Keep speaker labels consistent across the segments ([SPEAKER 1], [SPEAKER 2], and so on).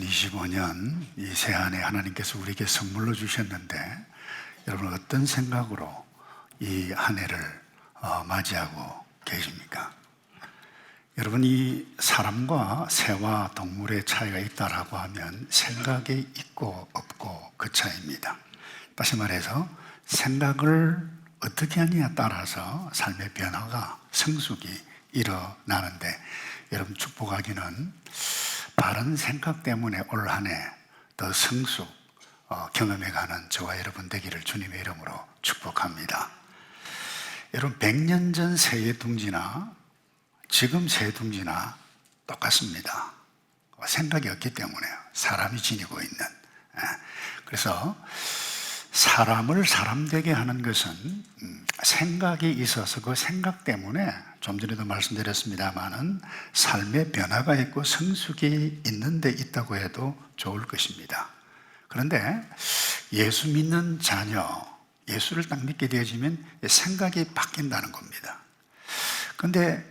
[SPEAKER 1] 2025년 이 새한해 하나님께서 우리에게 선물로 주셨는데 여러분 어떤 생각으로 이 한 해를 어, 맞이하고 계십니까? 여러분 이 사람과 새와 동물의 차이가 있다라고 하면 생각이 있고 없고 그 차이입니다. 다시 말해서 생각을 어떻게 하느냐에 따라서 삶의 변화가 성숙이 일어나는데 여러분 축복하기는 바른 생각 때문에 올 한 해 더 성숙 어, 경험해가는 저와 여러분 되기를 주님의 이름으로 축복합니다. 여러분 100년 전 새해 둥지나 지금 새해 둥지나 똑같습니다. 생각이 없기 때문에요. 사람이 지니고 있는. 예. 그래서 사람을 사람 되게 하는 것은 음, 생각이 있어서 그 생각 때문에 좀 전에도 말씀드렸습니다만은 삶의 변화가 있고 성숙이 있는 데 있다고 해도 좋을 것입니다. 그런데 예수 믿는 자녀, 예수를 딱 믿게 되어지면 생각이 바뀐다는 겁니다. 근데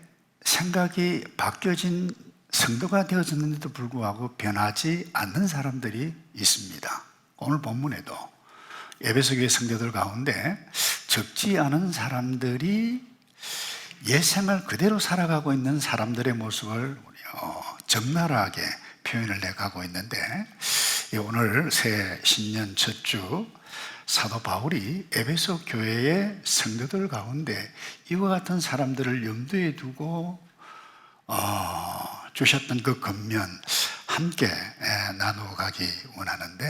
[SPEAKER 1] 생각이 바뀌어진 성도가 되어졌는데도 불구하고 변하지 않는 사람들이 있습니다. 오늘 본문에도 에베소 교회 성도들 가운데 적지 않은 사람들이 옛 생활 그대로 살아가고 있는 사람들의 모습을 어, 적나라하게 표현을 해가고 있는데 오늘 새 신년 첫 주 사도 바울이 에베소 교회의 성도들 가운데 이와 같은 사람들을 염두에 두고 어, 주셨던 그 겉면 함께 나누어 가기 원하는데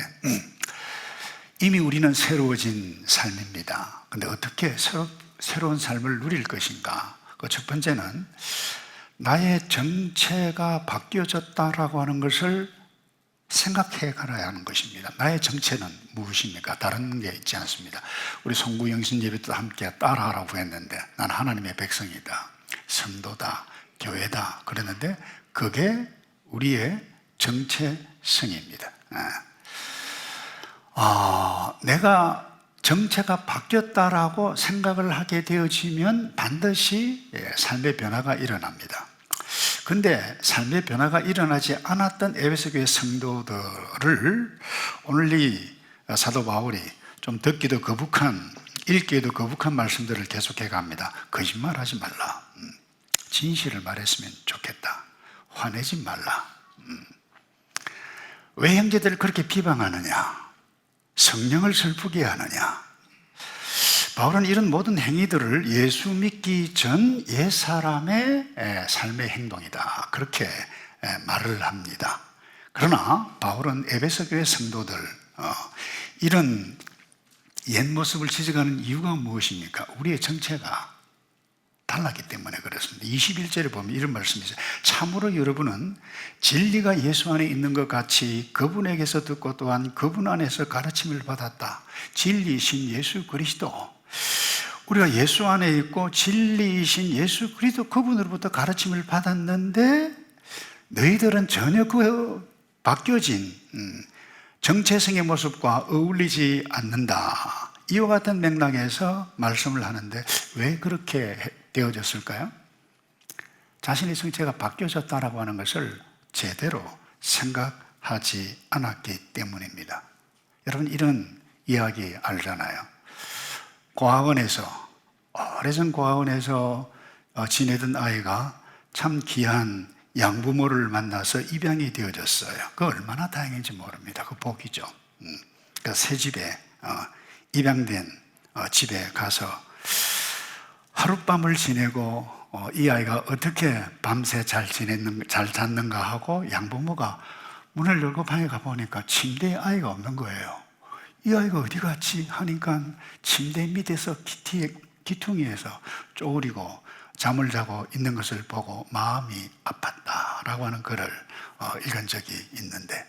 [SPEAKER 1] 이미 우리는 새로워진 삶입니다. 근데 어떻게 새로, 새로운 삶을 누릴 것인가? 그 첫 번째는 나의 정체가 바뀌어졌다라고 하는 것을 생각해 가야 하는 것입니다. 나의 정체는 무엇입니까? 다른 게 있지 않습니다. 우리 송구영신 예배 때 함께 따라하라고 했는데 난 하나님의 백성이다. 성도다. 교회다. 그랬는데 그게 우리의 정체성입니다. 아, 내가 정체가 바뀌었다라고 생각을 하게 되어지면 반드시 예, 삶의 변화가 일어납니다. 근데 삶의 변화가 일어나지 않았던 에베소 교회 성도들을 오늘 이 사도 바울이 좀 듣기도 거북한 읽기에도 거북한 말씀들을 계속해 갑니다. 거짓말 하지 말라. 음, 진실을 말했으면 좋겠다. 화내지 말라. 음. 왜 형제들을 그렇게 비방하느냐? 성령을 슬프게 하느냐? 바울은 이런 모든 행위들을 예수 믿기 전 옛사람의 삶의 행동이다. 그렇게 말을 합니다. 그러나 바울은 에베소 교회 성도들 어, 이런 옛 모습을 지적하는 이유가 무엇입니까? 우리의 정체가 달랐기 때문에 그렇습니다. 21절에 보면 이런 말씀이 있어요. 참으로 여러분은 진리가 예수 안에 있는 것 같이 그분에게서 듣고 또한 그분 안에서 가르침을 받았다. 진리이신 예수 그리스도. 우리가 예수 안에 있고 진리이신 예수 그리스도 그분으로부터 가르침을 받았는데 너희들은 전혀 그 바뀌어진 음, 정체성의 모습과 어울리지 않는다. 이와 같은 맥락에서 말씀을 하는데 왜 그렇게 되어졌을까요? 자신의 정체가 바뀌어졌다라고 하는 것을 제대로 생각하지 않았기 때문입니다. 여러분 이런 이야기 알잖아요. 고아원에서 오래전 고아원에서 어, 지내던 아이가 참 귀한 양부모를 만나서 입양이 되어졌어요. 그 얼마나 다행인지 모릅니다. 그 복이죠. 음, 그새 집에 어, 입양된 어, 집에 가서 하룻밤을 지내고 이 아이가 어떻게 밤새 잘 지냈는 잘 잤는가 하고 양부모가 문을 열고 방에 가 보니까 침대에 아이가 없는 거예요. 이 아이가 어디 갔지 하니까 침대 밑에서 기티, 기퉁이에서 쪼그리고 잠을 자고 있는 것을 보고 마음이 아팠다라고 하는 글을 어, 읽은 적이 있는데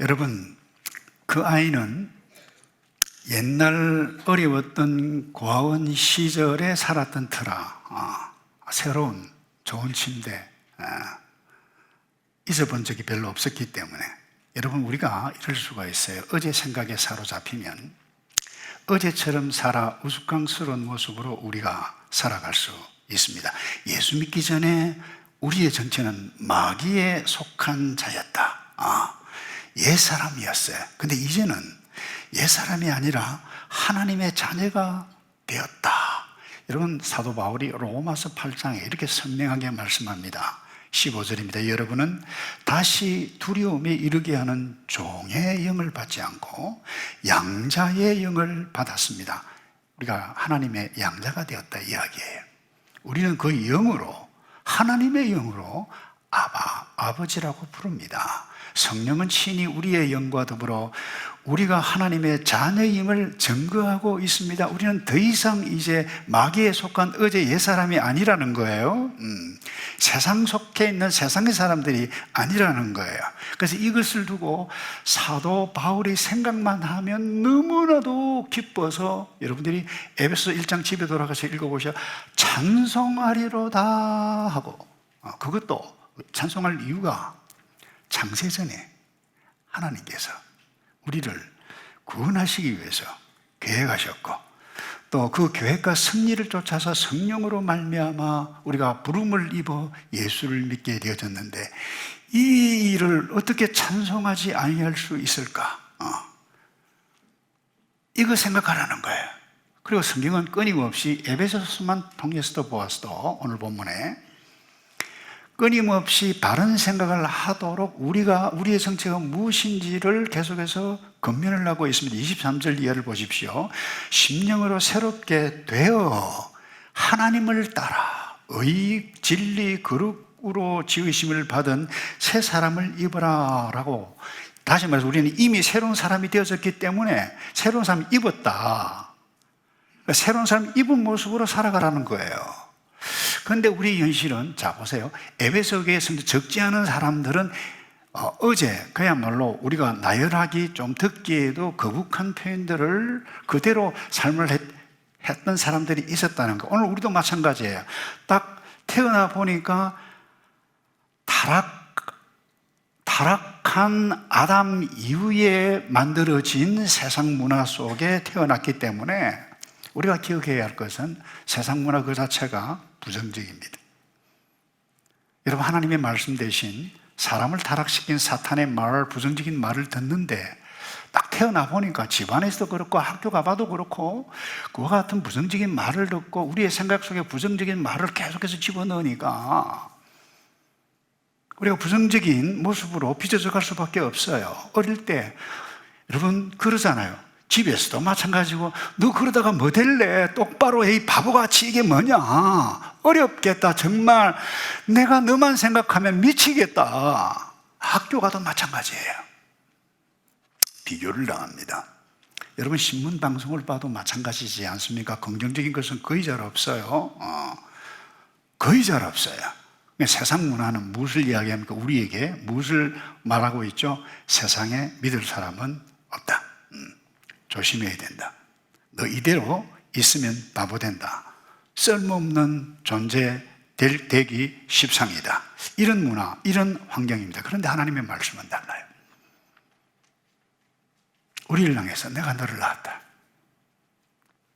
[SPEAKER 1] 여러분 그 아이는 옛날 어려웠던 고아원 시절에 살았던 터라 어, 새로운 좋은 침대 어, 있어본 적이 별로 없었기 때문에 여러분 우리가 이럴 수가 있어요. 어제 생각에 사로잡히면 어제처럼 살아 우스꽝스러운 모습으로 우리가 살아갈 수 있습니다. 예수 믿기 전에 우리의 정체는 마귀에 속한 자였다. 아, 옛사람이었어요. 근데 이제는 옛사람이 아니라 하나님의 자녀가 되었다. 여러분, 사도 바울이 로마서 8장에 이렇게 선명하게 말씀합니다. 15절입니다. 여러분은 다시 두려움에 이르게 하는 종의 영을 받지 않고 양자의 영을 받았습니다. 우리가 하나님의 양자가 되었다 이야기예요. 우리는 그 영으로 하나님의 영으로 아바 아버지라고 부릅니다. 성령은 친히 우리의 영과 더불어 우리가 하나님의 자녀임을 증거하고 있습니다. 우리는 더 이상 이제 마귀에 속한 어제 옛사람이 아니라는 거예요. 음, 세상 속해 있는 세상의 사람들이 아니라는 거예요. 그래서 이것을 두고 사도 바울이 생각만 하면 너무나도 기뻐서 여러분들이 에베소 1장 집에 돌아가서 읽어보셔 찬송하리로다 하고 어, 그것도 찬송할 이유가 창세전에 하나님께서 우리를 구원하시기 위해서 계획하셨고 또그 계획과 승리를 쫓아서 성령으로 말미암아 우리가 부름을 입어 예수를 믿게 되어졌는데 이 일을 어떻게 찬송하지 아니할 수 있을까? 어. 이거 생각하라는 거예요. 그리고 성경은 끊임없이 에베소서만 통해서도 보았어도 오늘 본문에 끊임없이 바른 생각을 하도록 우리가 우리의 정체가 무엇인지를 계속해서 건면을 하고 있습니다. 23절 이하를 보십시오. 심령으로 새롭게 되어 하나님을 따라 의, 진리, 거룩으로 지으심을 받은 새 사람을 입으라라고 다시 말해서 우리는 이미 새로운 사람이 되어졌기 때문에 새로운 사람 입었다. 그러니까 새로운 사람 입은 모습으로 살아가라는 거예요. 그런데 우리 현실은 자 보세요. 에베소 교회에서 적지 않은 사람들은 어, 제 그야말로 우리가 나열하기 좀 듣기에도 거북한 표현들을 그대로 삶을 했, 했던 사람들이 있었다는 거. 오늘 우리도 마찬가지예요. 딱 태어나 보니까 타락 타락한 아담 이후에 만들어진 세상 문화 속에 태어났기 때문에 우리가 기억해야 할 것은 세상 문화 그 자체가 부정적입니다. 여러분, 하나님의 말씀 대신 사람을 타락시킨 사탄의 말, 부정적인 말을 듣는데 딱 태어나 보니까 집안에서도 그렇고 학교 가봐도 그렇고 그와 같은 부정적인 말을 듣고 우리의 생각 속에 부정적인 말을 계속해서 집어넣으니까 우리가 부정적인 모습으로 빚어져 갈 수밖에 없어요. 어릴 때 여러분 그러잖아요. 집에서도 마찬가지고 너 그러다가 뭐 될래? 똑바로 해 이 바보같이 이게 뭐냐? 어렵겠다 정말 내가 너만 생각하면 미치겠다 학교 가도 마찬가지예요 비교를 당합니다 여러분 신문 방송을 봐도 마찬가지지 않습니까? 긍정적인 것은 거의 잘 없어요 어, 거의 잘 없어요 세상 문화는 무엇을 이야기합니까? 우리에게 무엇을 말하고 있죠? 세상에 믿을 사람은 없다 조심해야 된다. 너 이대로 있으면 바보 된다. 쓸모없는 존재 될, 되기 십상이다. 이런 문화, 이런 환경입니다. 그런데 하나님의 말씀은 달라요. 우리를 향해서 내가 너를 낳았다.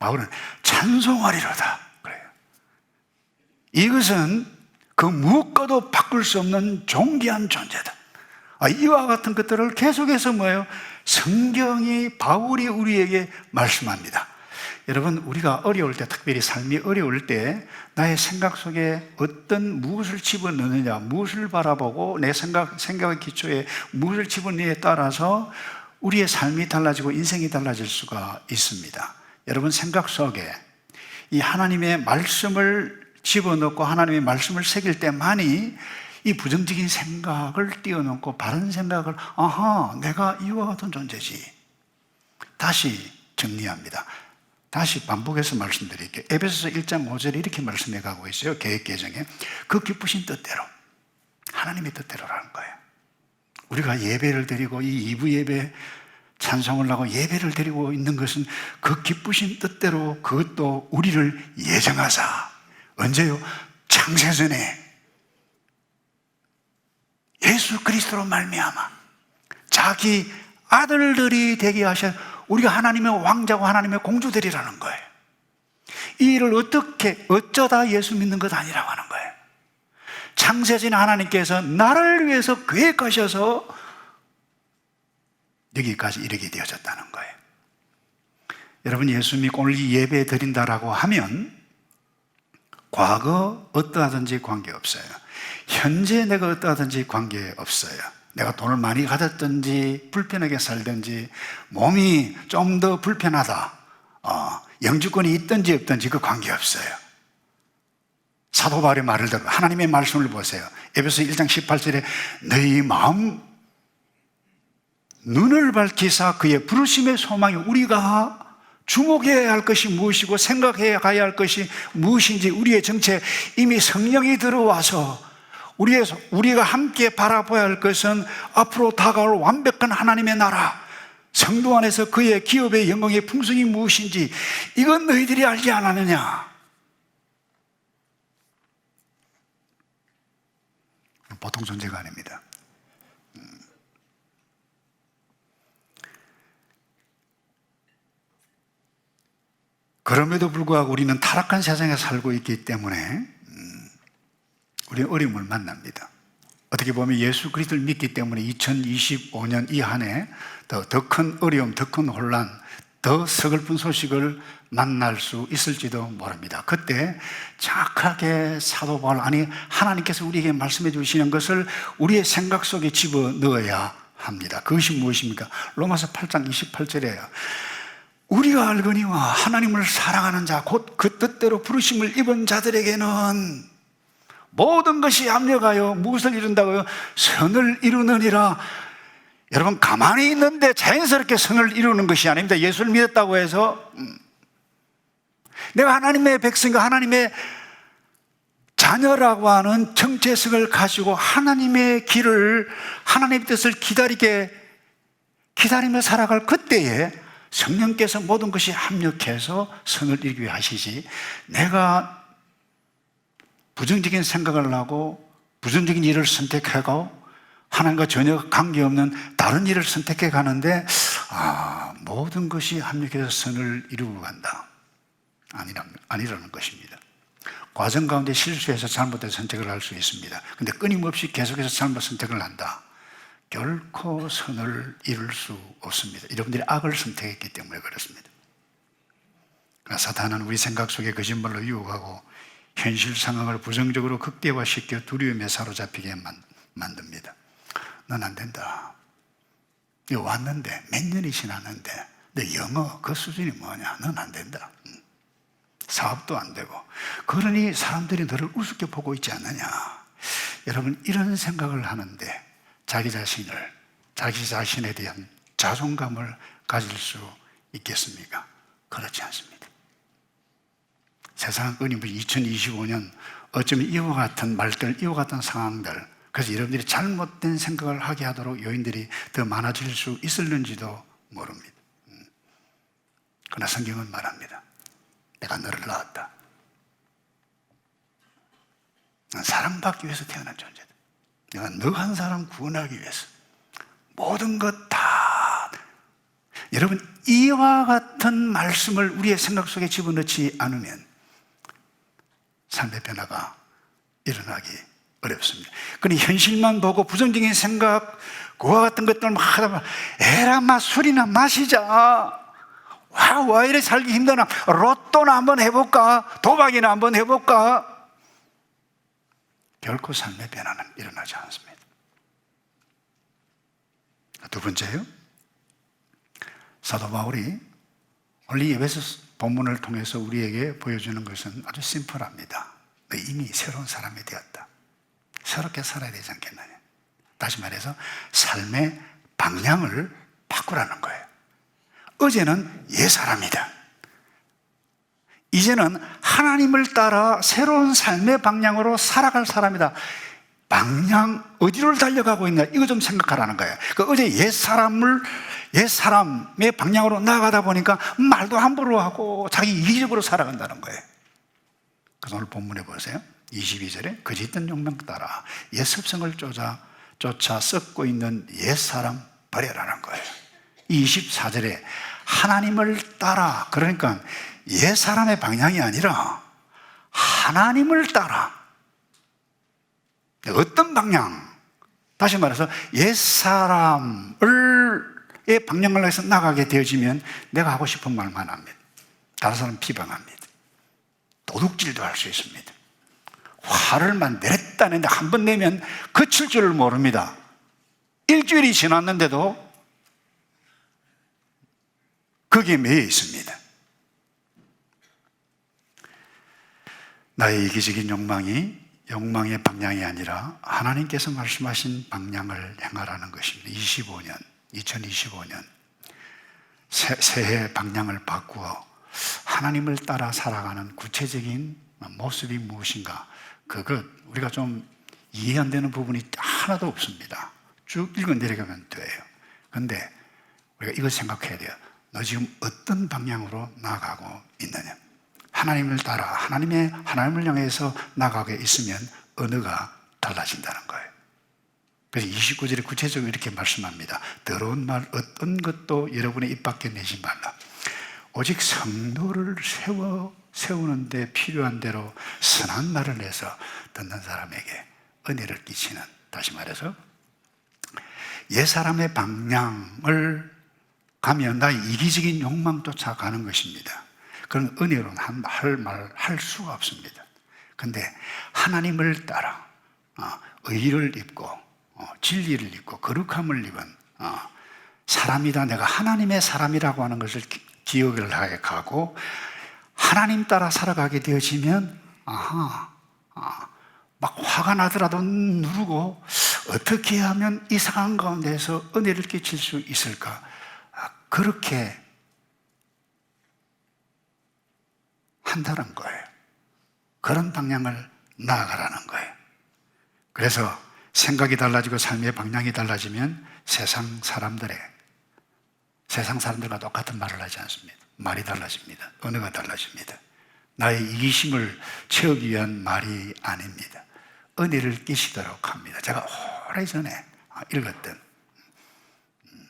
[SPEAKER 1] 바울은 찬송하리로다. 그래요. 이것은 그 무엇과도 바꿀 수 없는 존귀한 존재다. 아, 이와 같은 것들을 계속해서 뭐예요? 성경이 바울이 우리에게 말씀합니다. 여러분, 우리가 어려울 때, 특별히 삶이 어려울 때, 나의 생각 속에 어떤 무엇을 집어넣느냐, 무엇을 바라보고 내 생각, 생각의 기초에 무엇을 집어넣느냐에 따라서 우리의 삶이 달라지고 인생이 달라질 수가 있습니다. 여러분, 생각 속에 이 하나님의 말씀을 집어넣고 하나님의 말씀을 새길 때만이 이 부정적인 생각을 띄워놓고 바른 생각을 아하 내가 이와 같은 존재지. 다시 정리합니다. 다시 반복해서 말씀드릴게요. 에베소서 1장 5절에 이렇게 말씀해 가고 있어요. 계획 개정에. 그 기쁘신 뜻대로 하나님의 뜻대로라는 거예요. 우리가 예배를 드리고 이 2부 예배 찬송을 하고 예배를 드리고 있는 것은 그 기쁘신 뜻대로 그것도 우리를 예정하사. 언제요? 창세전에 예수 그리스도로 말미암아 자기 아들들이 되게 하셔 우리가 하나님의 왕자고 하나님의 공주들이라는 거예요. 이 일을 어떻게 어쩌다 예수 믿는 것 아니라고 하는 거예요. 창세진 하나님께서 나를 위해서 계획하셔서 여기까지 이르게 되어졌다는 거예요. 여러분 예수 믿고 오늘 이 예배 드린다라고 하면 과거 어떠하든지 관계없어요. 현재 내가 어떠하든지 관계없어요. 내가 돈을 많이 가졌든지 불편하게 살든지 몸이 좀 더 불편하다. 어, 영주권이 있든지 없든지 그 관계없어요. 사도 바울의 말을 들어 하나님의 말씀을 보세요. 에베소 1장 18절에 너희 마음 눈을 밝히사 그의 부르심의 소망이 우리가 주목해야 할 것이 무엇이고 생각해야 가야 할 것이 무엇인지 우리의 정체 이미 성령이 들어와서 우리의, 우리가 함께 바라봐야 할 것은 앞으로 다가올 완벽한 하나님의 나라. 성도 안에서 그의 기업의 영광의 풍성이 무엇인지 이건 너희들이 알지 않았느냐? 보통 존재가 아닙니다. 그럼에도 불구하고 우리는 타락한 세상에 살고 있기 때문에 음, 우리는 어려움을 만납니다. 어떻게 보면 예수 그리스도를 믿기 때문에 2025년 이 한 해 더 큰 어려움, 더 큰 혼란, 더 서글픈 소식을 만날 수 있을지도 모릅니다. 그때 착하게 사도 바울 아니 하나님께서 우리에게 말씀해 주시는 것을 우리의 생각 속에 집어 넣어야 합니다. 그것이 무엇입니까? 로마서 8장 28절에요. 우리가 알거니와 하나님을 사랑하는 자, 곧 그 뜻대로 부르심을 입은 자들에게는 모든 것이 합력하여 무엇을 이룬다고요? 선을 이루느니라. 여러분, 가만히 있는데 자연스럽게 선을 이루는 것이 아닙니다. 예수를 믿었다고 해서, 음. 내가 하나님의 백성과 하나님의 자녀라고 하는 정체성을 가지고 하나님의 길을, 하나님의 뜻을 기다리게, 기다리며 살아갈 그때에 성령께서 모든 것이 합력해서 선을 이루게 하시지 내가 부정적인 생각을 하고 부정적인 일을 선택하고 하나님과 전혀 관계없는 다른 일을 선택해 가는데 아, 모든 것이 합력해서 선을 이루고 간다. 아니라, 아니라는 것입니다. 과정 가운데 실수해서 잘못된 선택을 할 수 있습니다. 근데 끊임없이 계속해서 잘못 선택을 한다. 결코 선을 이룰 수 없습니다. 여러분들이 악을 선택했기 때문에 그렇습니다. 사탄은 우리 생각 속에 거짓말로 유혹하고 현실 상황을 부정적으로 극대화시켜 두려움에 사로잡히게 만듭니다. 넌 안 된다. 너 왔는데 몇 년이 지났는데 너 영어 그 수준이 뭐냐? 넌 안 된다. 사업도 안 되고 그러니 사람들이 너를 우습게 보고 있지 않느냐? 여러분 이런 생각을 하는데 자기 자신을, 자기 자신에 대한 자존감을 가질 수 있겠습니까? 그렇지 않습니다. 세상은 끊임없이 2025년 어쩌면 이와 같은 말들, 이와 같은 상황들, 그래서 여러분들이 잘못된 생각을 하게 하도록 요인들이 더 많아질 수 있을는지도 모릅니다. 음. 그러나 성경은 말합니다. 내가 너를 낳았다. 난 사랑받기 위해서 태어난 존재다. 내가 너 한 사람 구원하기 위해서 모든 것 다 여러분 이와 같은 말씀을 우리의 생각 속에 집어넣지 않으면 삶의 변화가 일어나기 어렵습니다. 그런데 현실만 보고 부정적인 생각 그와 같은 것들을 막 하다 보면 에라 마 술이나 마시자 와, 와 이래 살기 힘드나 로또나 한번 해볼까 도박이나 한번 해볼까 결코 삶의 변화는 일어나지 않습니다. 두 번째요. 사도 바울이 오늘 예배서 본문을 통해서 우리에게 보여주는 것은 아주 심플합니다. 너 이미 새로운 사람이 되었다. 새롭게 살아야 되지 않겠느냐. 다시 말해서 삶의 방향을 바꾸라는 거예요. 어제는 옛 사람이다. 이제는 하나님을 따라 새로운 삶의 방향으로 살아갈 사람이다. 방향 어디로 달려가고 있나 이거 좀 생각하라는 거예요. 그 어제 옛 사람을 옛 사람의 방향으로 나가다 보니까 말도 함부로 하고 자기 이기적으로 살아간다는 거예요. 그래서 오늘 본문에 보세요. 22절에 거짓된 용맹 따라 옛 습성을 쫓아 쫓아 썩고 있는 옛 사람 버려라는 거예요. 24절에 하나님을 따라 그러니까 옛 사람의 방향이 아니라 하나님을 따라 어떤 방향? 다시 말해서 옛 사람을 방향을 해서 나가게 되어지면 내가 하고 싶은 말만 합니다. 다른 사람 비방합니다. 도둑질도 할 수 있습니다. 화를만 냈다는데 한 번 내면 그칠 줄을 모릅니다. 일주일이 지났는데도 거기에 매여 있습니다. 나의 이기적인 욕망이 욕망의 방향이 아니라 하나님께서 말씀하신 방향을 향하라는 것입니다. 25년, 2025년 새, 새해 방향을 바꾸어 하나님을 따라 살아가는 구체적인 모습이 무엇인가? 그것 우리가 좀 이해 안 되는 부분이 하나도 없습니다. 쭉 읽어 내려가면 돼요. 근데 우리가 이걸 생각해야 돼요. 너 지금 어떤 방향으로 나가고 있느냐? 하나님을 따라 하나님의 하나님을 향해서 나가게 있으면 언어가 달라진다는 거예요. 그래서 29절에 구체적으로 이렇게 말씀합니다. 더러운 말 어떤 것도 여러분의 입 밖에 내지 말라. 오직 성도를 세워 세우는데 필요한 대로 선한 말을 해서 듣는 사람에게 은혜를 끼치는 다시 말해서 옛 사람의 방향을 가면 나의 이기적인 욕망 쫓아가는 것입니다. 그런 은혜로는 할말 할 수가 없습니다. 근데 하나님을 따라 어, 의를 입고 어, 진리를 입고 거룩함을 입은 어, 사람이다. 내가 하나님의 사람이라고 하는 것을 기억을 하게 가고 하나님 따라 살아가게 되어지면 아하, 아, 막 화가 나더라도 누르고 어떻게 하면 이 상황 가운데서 은혜를 끼칠 수 있을까? 아, 그렇게 한다는 거예요. 그런 방향을 나아가라는 거예요. 그래서 생각이 달라지고 삶의 방향이 달라지면 세상 사람들의 세상 사람들과 똑같은 말을 하지 않습니다. 말이 달라집니다. 언어가 달라집니다. 나의 이기심을 채우기 위한 말이 아닙니다. 은혜를 끼시도록 합니다. 제가 오래전에 읽었던 음,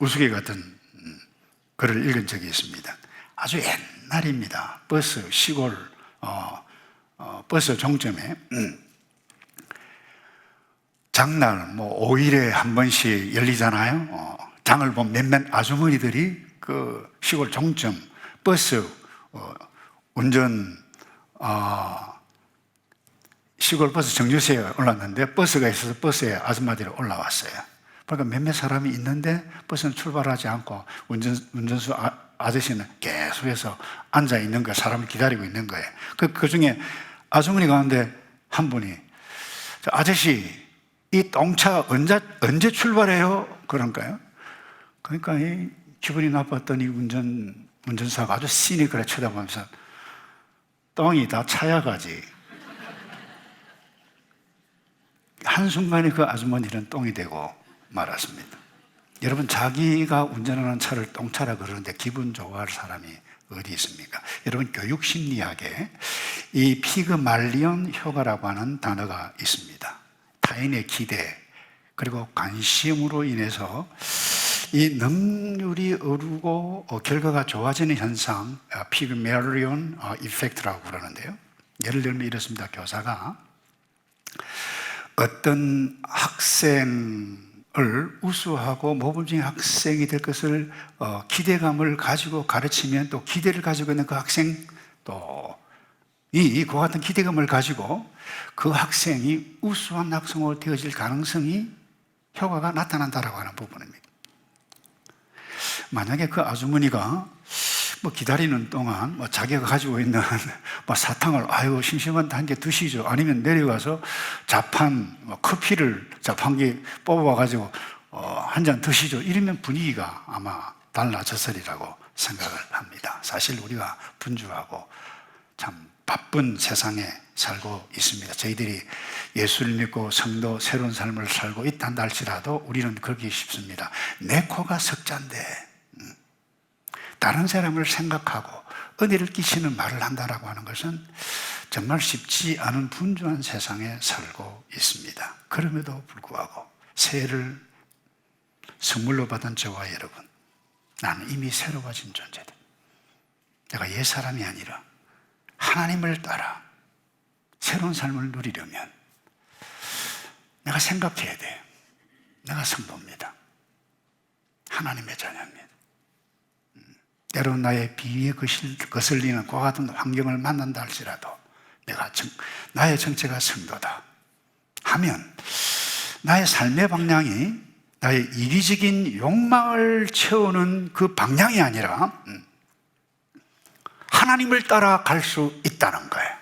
[SPEAKER 1] 우스개 같은 음, 글을 읽은 적이 있습니다. 아주 옛날입니다. 버스 시골 어, 어, 버스 종점에 음, 장날 뭐 5일에 한 번씩 열리잖아요. 어, 장을 본 몇몇 아주머니들이 그 시골 종점 버스 어, 운전 어, 시골 버스 정류소에 올랐는데 버스가 있어서 버스에 아줌마들이 올라왔어요. 그러니까 몇몇 사람이 있는데 버스는 출발하지 않고 운전, 운전수 아, 아저씨는 계속해서 앉아 있는 거예요. 사람을 기다리고 있는 거예요. 그, 그 중에 아주머니 가운데 한 분이 아저씨, 이 똥차 언제, 언제 출발해요? 그런가요? 그러니까 이 기분이 나빴더니 운전, 운전사가 아주 시니컬하게 쳐다보면서 똥이 다 차야 가지. 한순간에 그 아주머니는 똥이 되고 말았습니다. 여러분, 자기가 운전하는 차를 똥차라 그러는데 기분 좋아할 사람이 어디 있습니까? 여러분, 교육 심리학에 이 피그말리온 효과라고 하는 단어가 있습니다. 타인의 기대, 그리고 관심으로 인해서 이 능률이 오르고 어, 결과가 좋아지는 현상, 피그멜리온 이펙트라고 그러는데요. 예를 들면 이렇습니다. 교사가 어떤 학생을 우수하고 모범적인 학생이 될 것을 어, 기대감을 가지고 가르치면 또 기대를 가지고 있는 그 학생 또 이, 그 같은 기대감을 가지고 그 학생이 우수한 학생으로 되어질 가능성이 효과가 나타난다라고 하는 부분입니다. 만약에 그 아주머니가 뭐 기다리는 동안 뭐 자기가 가지고 있는 뭐 사탕을 아유 심심한데 한 개 드시죠. 아니면 내려가서 자판 뭐 커피를 자판기 뽑아 가지고 어, 한 잔 드시죠. 이러면 분위기가 아마 달라졌으리라고 생각을 합니다. 사실 우리가 분주하고 참 바쁜 세상에 살고 있습니다. 저희들이 예수를 믿고 성도 새로운 삶을 살고 있다는 할지라도 우리는 그러기 쉽습니다. 내 코가 석자인데 다른 사람을 생각하고 은혜를 끼치는 말을 한다라고 하는 것은 정말 쉽지 않은 분주한 세상에 살고 있습니다. 그럼에도 불구하고 새해를 선물로 받은 저와 여러분, 나는 이미 새로워진 존재다. 내가 옛 사람이 아니라 하나님을 따라 새로운 삶을 누리려면 내가 생각해야 돼. 내가 성도입니다. 하나님의 자녀입니다. 음, 때론 나의 비위에 거슬- 거슬리는 그와 같은 환경을 만난다 할지라도 내가 정- 나의 정체가 성도다 하면 나의 삶의 방향이 나의 이기적인 욕망을 채우는 그 방향이 아니라 음, 하나님을 따라갈 수 있다는 거예요.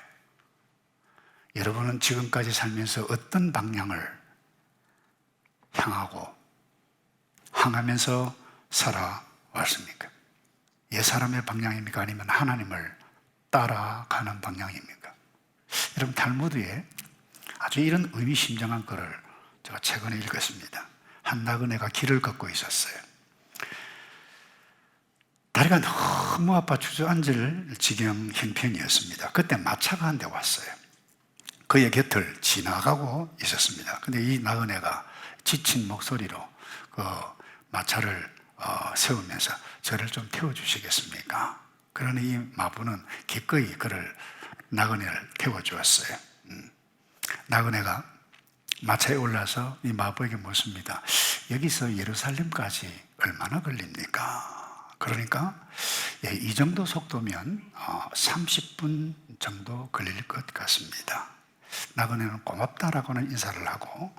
[SPEAKER 1] 여러분은 지금까지 살면서 어떤 방향을 향하고 향하면서 살아왔습니까? 옛 사람의 방향입니까? 아니면 하나님을 따라가는 방향입니까? 여러분 탈무드에 아주 이런 의미심장한 글을 제가 최근에 읽었습니다. 한 나그네가 길을 걷고 있었어요. 다리가 너무 아파 주저앉을 지경 형편이었습니다. 그때 마차가 한 대 왔어요. 그의 곁을 지나가고 있었습니다. 근데 이 나그네가 지친 목소리로 그 마차를 어, 세우면서 저를 좀 태워주시겠습니까? 그러니 이 마부는 기꺼이 그를 나그네를 태워주었어요. 음. 나그네가 마차에 올라서 이 마부에게 묻습니다. 여기서 예루살렘까지 얼마나 걸립니까? 그러니까 예, 이 정도 속도면 어, 30분 정도 걸릴 것 같습니다. 나그네는 고맙다라고는 인사를 하고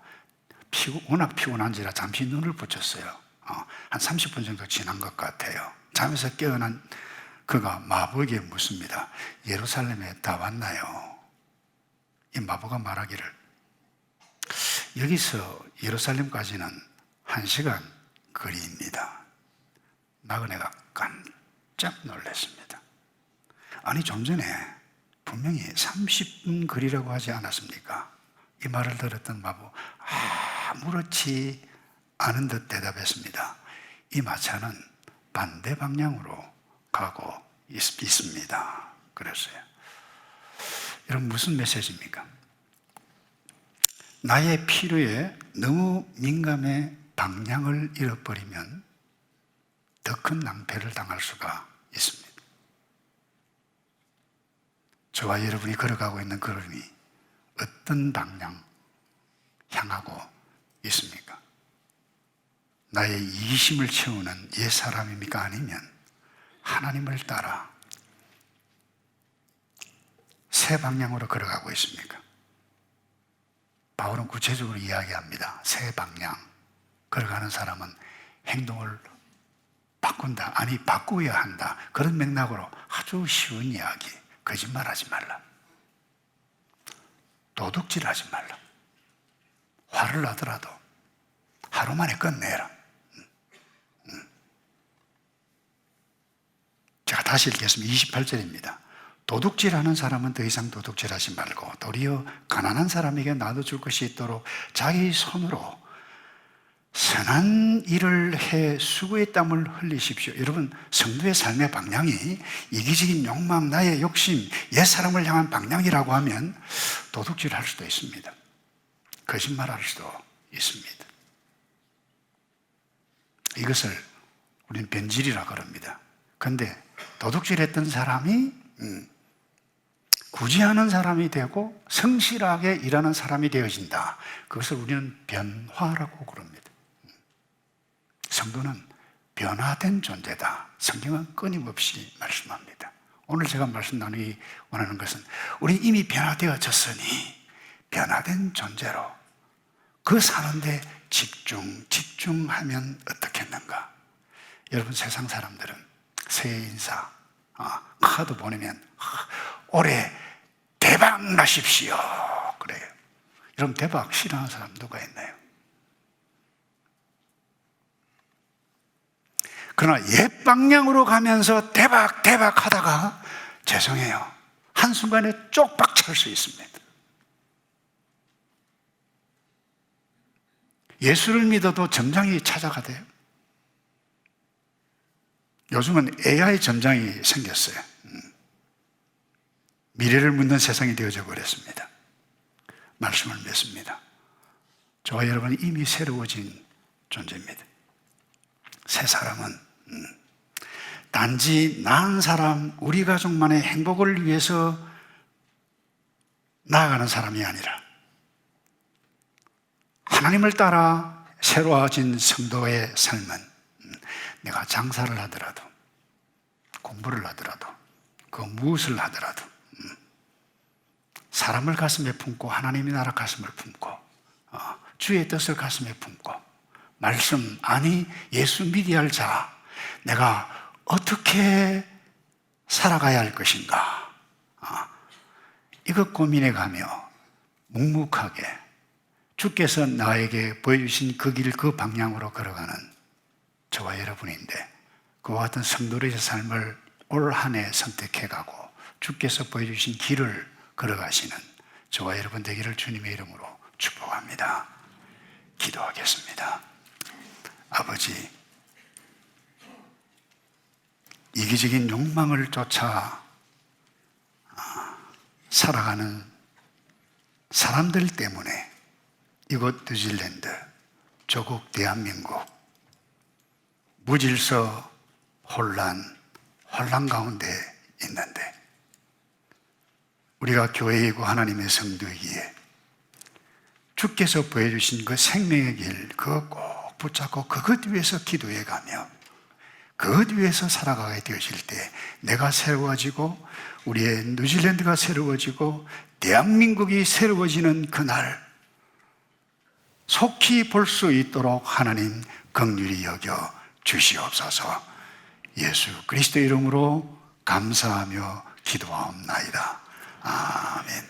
[SPEAKER 1] 피고, 워낙 피곤한지라 잠시 눈을 붙였어요. 어, 한 30분 정도 지난 것 같아요. 잠에서 깨어난 그가 마부에게 묻습니다. 예루살렘에 다 왔나요? 이 마부가 말하기를 여기서 예루살렘까지는 한 시간 거리입니다. 나그네가 깜짝 놀랐습니다. 아니 좀 전에 분명히 30분 거리라고 하지 않았습니까? 이 말을 들었던 마부 아무렇지 않은 듯 대답했습니다. 이 마차는 반대 방향으로 가고 있, 있습니다. 그랬어요. 여러분 무슨 메시지입니까? 나의 필요에 너무 민감해 방향을 잃어버리면 더 큰 낭패를 당할 수가 있습니다. 저와 여러분이 걸어가고 있는 걸음이 어떤 방향 향하고 있습니까? 나의 이기심을 채우는 옛 사람입니까? 아니면 하나님을 따라 새 방향으로 걸어가고 있습니까? 바울은 구체적으로 이야기합니다. 새 방향. 걸어가는 사람은 행동을 바꾼다. 아니, 바꾸어야 한다. 그런 맥락으로 아주 쉬운 이야기. 거짓말 하지 말라. 도둑질 하지 말라. 화를 나더라도 하루 만에 끝내라. 음, 음. 제가 다시 읽겠습니다. 28절입니다. 도둑질 하는 사람은 더 이상 도둑질 하지 말고 도리어 가난한 사람에게 나눠줄 것이 있도록 자기 손으로 선한 일을 해 수고의 땀을 흘리십시오. 여러분, 성도의 삶의 방향이 이기적인 욕망, 나의 욕심, 옛 사람을 향한 방향이라고 하면 도둑질 할 수도 있습니다. 거짓말 할 수도 있습니다. 이것을 우리는 변질이라 그럽니다. 근데 도둑질 했던 사람이 음, 구제하는 사람이 되고 성실하게 일하는 사람이 되어진다. 그것을 우리는 변화라고 그럽니다. 성도는 변화된 존재다. 성경은 끊임없이 말씀합니다. 오늘 제가 말씀 나누기 원하는 것은 우리 이미 변화되어졌으니 변화된 존재로 그 사는데 집중, 집중하면 어떻겠는가? 여러분 세상 사람들은 새해 인사, 아, 카드 보내면 아, 올해 대박 나십시오. 그래요. 여러분 대박 싫어하는 사람 누가 있나요? 그러나 옛 방향으로 가면서 대박 대박 하다가 죄송해요. 한순간에 쪽박 찰 수 있습니다. 예수를 믿어도 점장이 찾아가대요. 요즘은 AI 점장이 생겼어요. 음. 미래를 묻는 세상이 되어져 버렸습니다. 말씀을 믿습니다. 저와 여러분은 이미 새로워진 존재입니다. 새 사람은 음, 단지 나은 사람, 우리 가족만의 행복을 위해서 나아가는 사람이 아니라 하나님을 따라 새로워진 성도의 삶은 내가 장사를 하더라도 공부를 하더라도 그 무엇을 하더라도 음, 사람을 가슴에 품고 하나님의 나라 가슴을 품고 어, 주의 뜻을 가슴에 품고 말씀 아니 예수 믿어야 할 자 내가 어떻게 살아가야 할 것인가 어, 이것 고민해 가며 묵묵하게 주께서 나에게 보여주신 그 길, 그 방향으로 걸어가는 저와 여러분인데 그와 같은 성도의 삶을 올 한 해 선택해 가고 주께서 보여주신 길을 걸어가시는 저와 여러분 되기를 주님의 이름으로 축복합니다. 기도하겠습니다. 아버지, 이기적인 욕망을 쫓아 아, 살아가는 사람들 때문에 이곳 뉴질랜드, 조국 대한민국 무질서 혼란, 혼란 가운데 있는데 우리가 교회이고 하나님의 성도이기에 주께서 보여주신 그 생명의 길, 그거 꼭 붙잡고 그것 위해서 기도해 가며 그것 위해서 살아가게 되어질 때 내가 새로워지고 우리의 뉴질랜드가 새로워지고 대한민국이 새로워지는 그날 속히 볼 수 있도록 하나님 긍휼히 여겨 주시옵소서. 예수 그리스도 이름으로 감사하며 기도하옵나이다. 아멘.